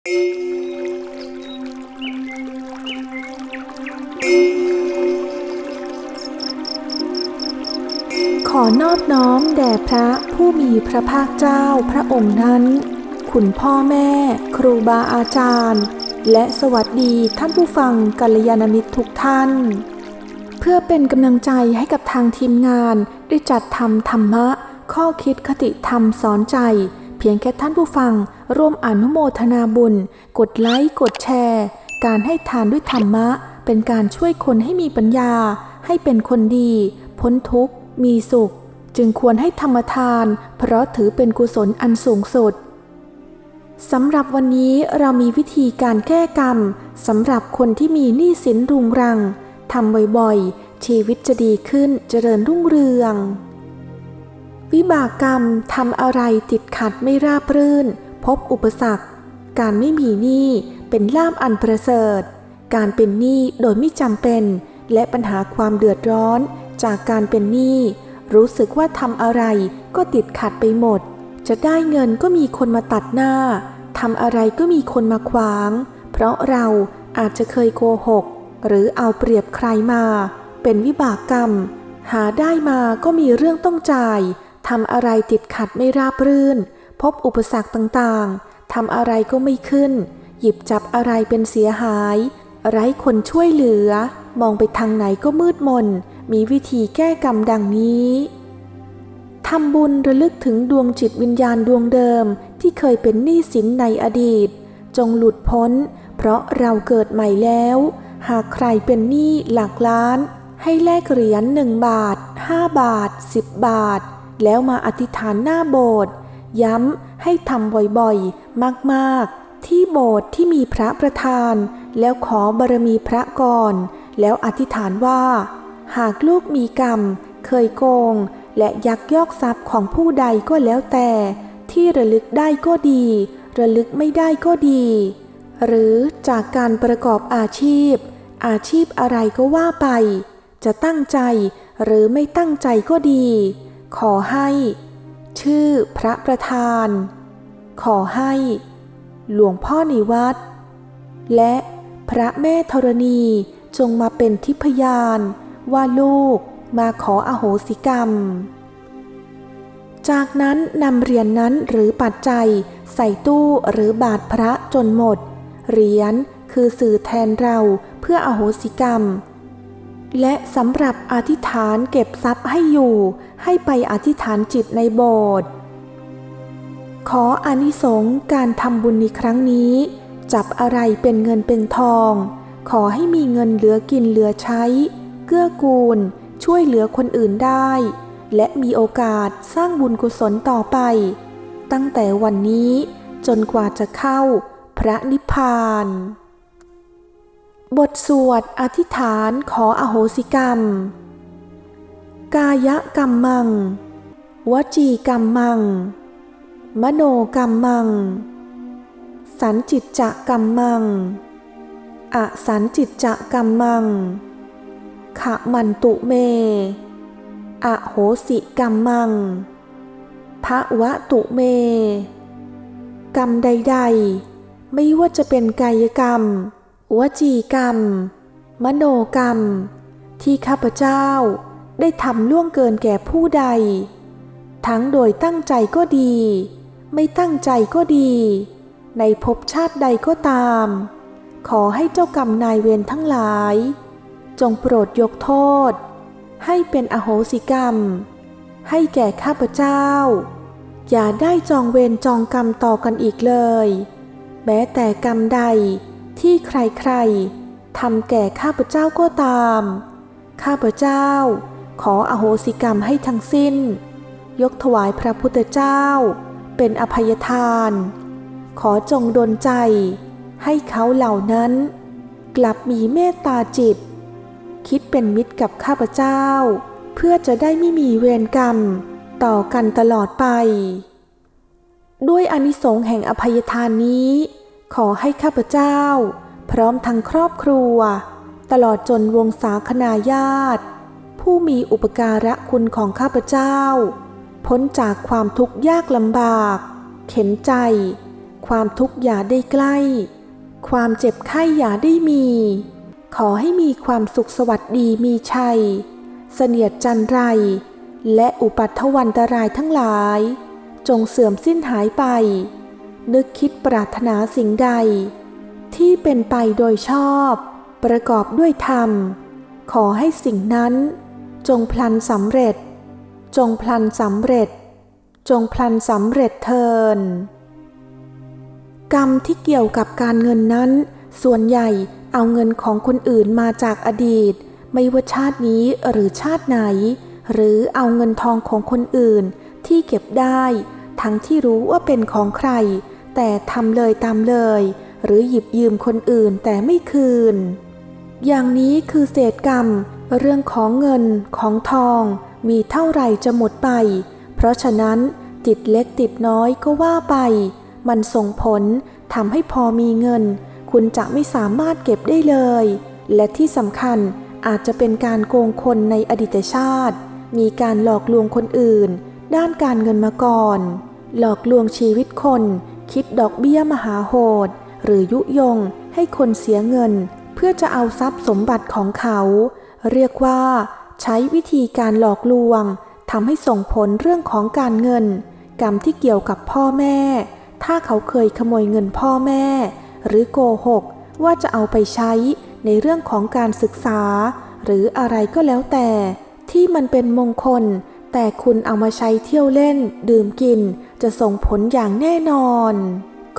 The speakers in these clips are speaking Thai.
ขอนอบน้อมแด่พระผู้มีพระภาคเจ้าพระองค์นั้น คุณพ่อแม่ ครูบาอาจารย์ และสวัสดีท่านผู้ฟังกัลยาณมิตรทุกท่าน เพื่อเป็นกำลังใจให้กับทางทีมงานได้จัดทำธรรมะ ข้อคิดคติธรรมสอนใจ เพียงแค่ท่านผู้ฟัง ร่วมอนุโมทนาบุญ กดไลค์ กดแชร์ การให้ทานด้วยธรรมะ เป็นการช่วยคนให้มีปัญญา ให้เป็นคนดี พ้นทุกข์ มีสุข จึงควรให้ธรรมทาน เพราะถือเป็นกุศลอันสูงสุดสำหรับวันนี้เรามีวิธีการแก้กรรมสำหรับคนที่มีหนี้สินรุงรังทำบ่อยๆ ชีวิตจะดีขึ้นเจริญรุ่งเรือง วิบากกรรมทำอะไรติดขัดไม่ราบรื่น พบอุปสรรค การไม่มีหนี้เป็นลาบอันประเสริฐ การเป็นหนี้โดยไม่จำเป็น และปัญหาความเดือดร้อนจากการเป็นหนี้ รู้สึกว่าทำอะไรก็ติดขัดไปหมด จะได้เงินก็มีคนมาตัดหน้าทำอะไรก็มีคนมาขวาง เพราะเราอาจจะเคยโกหก หรือเอาเปรียบใครมา เป็นวิบากกรรม หาได้มาก็มีเรื่องต้องจ่ายทำอะไรติดขัดไม่ราบรื่น พบอุปสรรคต่างๆทำอะไรก็ไม่ขึ้น หยิบจับอะไรเป็นเสียหาย ไร้คนช่วยเหลือ มองไปทางไหนก็มืดมน มีวิธีแก้กรรมดังนี้ทำบุญระลึกถึงดวงจิตวิญญาณดวงเดิมที่เคยเป็นหนี้สินในอดีต จงหลุดพ้น เพราะเราเกิดใหม่แล้ว หากใครเป็นหนี้หลักล้าน ให้แลกเหรียญหนึ่งบาทห้าบาทสิบบาท แล้วมาอธิษฐานหน้าโบสถ์ ย้ำให้ทำบ่อยๆ มากๆ ที่โบสถ์ที่มีพระประธาน แล้วขอบารมีพระก่อน แล้วอธิษฐานว่า หากลูกมีกรรม เคยโกง และยักยอกทรัพย์ของผู้ใดก็แล้วแต่ ที่ระลึกได้ก็ดี ระลึกไม่ได้ก็ดี หรือจากการประกอบอาชีพ อาชีพอะไรก็ว่าไป จะตั้งใจหรือไม่ตั้งใจก็ดี ขอให้ ชื่อพระประธาน ขอให้ หลวงพ่อในวัด และพระแม่ธรณีจงมาเป็นทิพยานว่าลูกมาขออโหสิกรรม จากนั้นนำเหรียญนนั้นหรือปัจจัยใส่ตู้หรือบาทพระจนหมด เหรียญคือสื่อแทนเราเพื่ออโหสิกรรม และสำหรับอธิษฐานเก็บทรัพย์ให้อยู่ ให้ไปอธิษฐานจิตในโบสถ์ขออานิสงส์การทำบุญในครั้งนี้ จับอะไรเป็นเงินเป็นทอง ขอให้มีเงินเหลือกินเหลือใช้ เกื้อกูล ช่วยเหลือคนอื่นได้ และมีโอกาสสร้างบุญกุศลต่อไป ตั้งแต่วันนี้จนกว่าจะเข้าพระนิพพาน บทสวดอธิษฐานขออโหสิกรรม กายกรรมมัง วจีกรรมมัง มโนกรรมมัง สันจิตจะกรรมมัง อสันจิตจะกรรมมัง ขะมันตุเม อโหสิกรรมมังพระวะตุเม กรรมใด ๆ ไม่ว่าจะเป็นกายกรรม วจีกรรม มโนกรรม ที่ข้าพเจ้า ได้ทำล่วงเกินแก่ผู้ใด ทั้งโดยตั้งใจก็ดี ไม่ตั้งใจก็ดี ในภพชาติใดก็ตาม ขอให้เจ้ากรรมนายเวรทั้งหลาย จงโปรดยกโทษ ให้เป็นอโหสิกรรม ให้แก่ข้าพเจ้า อย่าได้จองเวรจองกรรมต่อกันอีกเลย แม้แต่กรรมใดที่ใครๆทำแก่ข้าพเจ้าก็ตาม ข้าพเจ้า ขออโหสิกรรมให้ทั้งสิ้น ยกถวายพระพุทธเจ้า เป็นอภัยทาน ขอจงดลใจ ให้เขาเหล่านั้น กลับมีเมตตาจิต คิดเป็นมิตรกับข้าพเจ้า เพื่อจะได้ไม่มีเวรกรรมต่อกันตลอดไป ด้วยอานิสงส์แห่งอภัยทานนี้ ขอให้ข้าพเจ้า พร้อมทั้งครอบครัว ตลอดจนวงศาคณาญาติ ผู้มีอุปการะคุณของข้าพเจ้า พ้นจากความทุกข์ยากลำบาก เข็นใจ ความทุกข์อย่าได้ใกล้ ความเจ็บไข้อย่าได้มี ขอให้มีความสุขสวัสดีมีชัย เสนียดจันไร และอุปัตถวันตรายทั้งหลาย จงเสื่อมสิ้นหายไป นึกคิดปรารถนาสิ่งใด ที่เป็นไปโดยชอบ ประกอบด้วยธรรมขอให้สิ่งนั้น จงพลันสำเร็จ จงพลันสำเร็จ จงพลันสำเร็จเทินกรรมที่เกี่ยวกับการเงินนั้น ส่วนใหญ่เอาเงินของคนอื่นมาจากอดีต ไม่ว่าชาตินี้หรือชาติไหน หรือเอาเงินทองของคนอื่นที่เก็บได้ ทั้งที่รู้ว่าเป็นของใคร แต่ทำเลยตามเลย หรือหยิบยืมคนอื่นแต่ไม่คืน อย่างนี้คือเศษกรรม เรื่องของเงินของทองมีเท่าไหร่จะหมดไป เพราะฉะนั้นติดเล็กติดน้อยก็ว่าไป มันส่งผลทำให้พอมีเงิน คุณจะไม่สามารถเก็บได้เลย และที่สำคัญอาจจะเป็นการโกงคนในอดีตชาติ มีการหลอกลวงคนอื่น ด้านการเงินมาก่อน หลอกลวงชีวิตคน คิดดอกเบี้ยมหาโหด หรือยุยงให้คนเสียเงิน เพื่อจะเอาทรัพย์สมบัติของเขา เรียกว่าใช้วิธีการหลอกลวงทำให้ส่งผลเรื่องของการเงิน กรรมที่เกี่ยวกับพ่อแม่ ถ้าเขาเคยขโมยเงินพ่อแม่ หรือโกหก ว่าจะเอาไปใช้ในเรื่องของการศึกษา หรืออะไรก็แล้วแต่ ที่มันเป็นมงคล แต่คุณเอามาใช้เที่ยวเล่น ดื่มกิน จะส่งผลอย่างแน่นอน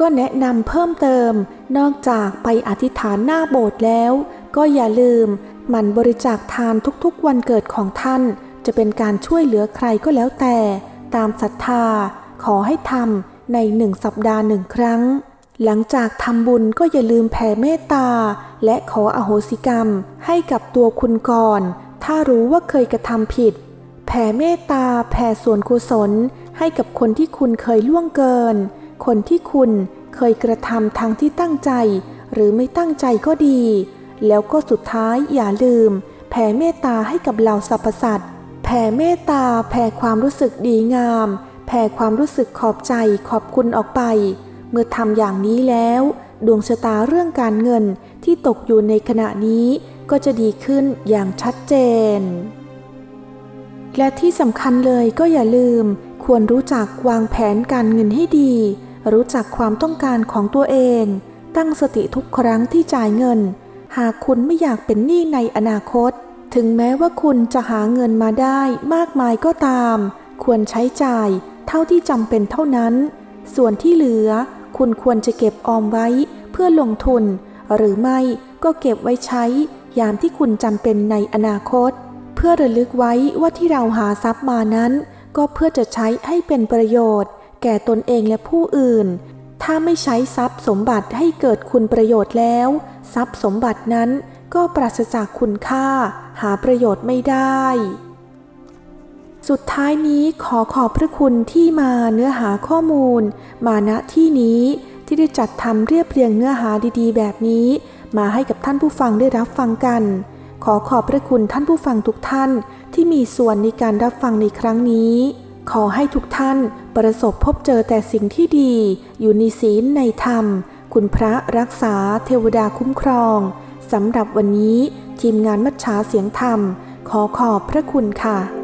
ก็แนะนำเพิ่มเติม นอกจากไปอธิษฐานหน้าโบสถ์แล้ว ก็อย่าลืมหมั่นบริจาคทานทุกๆวันเกิดของท่าน จะเป็นการช่วยเหลือใครก็แล้วแต่ ตามศรัทธา ขอให้ทำในหนึ่งสัปดาห์หนึ่งครั้ง หลังจากทำบุญก็อย่าลืมแผ่เมตตา และขออโหสิกรรม ให้กับตัวคุณก่อน ถ้ารู้ว่าเคยกระทำผิด แผ่เมตตา แผ่ส่วนกุศล ให้กับคนที่คุณเคยล่วงเกิน คนที่คุณเคยกระทำทางที่ตั้งใจ หรือไม่ตั้งใจก็ดี แล้วก็สุดท้ายอย่าลืม แผ่เมตตาให้กับเหล่าสรรพสัตว์แผ่เมตตาแผ่ความรู้สึกดีงาม แผ่ความรู้สึกขอบใจขอบคุณออกไป เมื่อทำอย่างนี้แล้ว ดวงชะตาเรื่องการเงินที่ตกอยู่ในขณะนี้ก็จะดีขึ้นอย่างชัดเจน และที่สำคัญเลยก็อย่าลืมควรรู้จักวางแผนการเงินให้ดี รู้จักความต้องการของตัวเอง ตั้งสติทุกครั้งที่จ่ายเงิน หากคุณไม่อยากเป็นหนี้ในอนาคต ถึงแม้ว่าคุณจะหาเงินมาได้มากมายก็ตาม ควรใช้จ่ายเท่าที่จำเป็นเท่านั้น ส่วนที่เหลือ คุณควรจะเก็บออมไว้เพื่อลงทุน หรือไม่ก็เก็บไว้ใช้ ยามที่คุณจำเป็นในอนาคต เพื่อระลึกไว้ว่าที่เราหาทรัพย์มานั้น ก็เพื่อจะใช้ให้เป็นประโยชน์ แก่ตนเองและผู้อื่น ถ้าไม่ใช้ทรัพย์สมบัติให้เกิดคุณประโยชน์แล้ว ทรัพย์สมบัตินั้นก็ปราศจากคุณค่า หาประโยชน์ไม่ได้ สุดท้ายนี้ขอขอบพระคุณที่มาเนื้อหาข้อมูล มาณที่นี้ที่ได้จัดทำเรียบเรียงเนื้อหาดีๆ แบบนี้ มาให้กับท่านผู้ฟังได้รับฟังกัน ขอขอบพระคุณท่านผู้ฟังทุกท่านที่มีส่วนในการรับฟังในครั้งนี้ ขอให้ทุกท่านประสบพบเจอแต่สิ่งที่ดี อยู่ในศีลในธรรม คุณพระรักษาเทวดาคุ้มครองสำหรับวันนี้ทีมงานมัชชาเสียงธรรม ขอขอบพระคุณค่ะ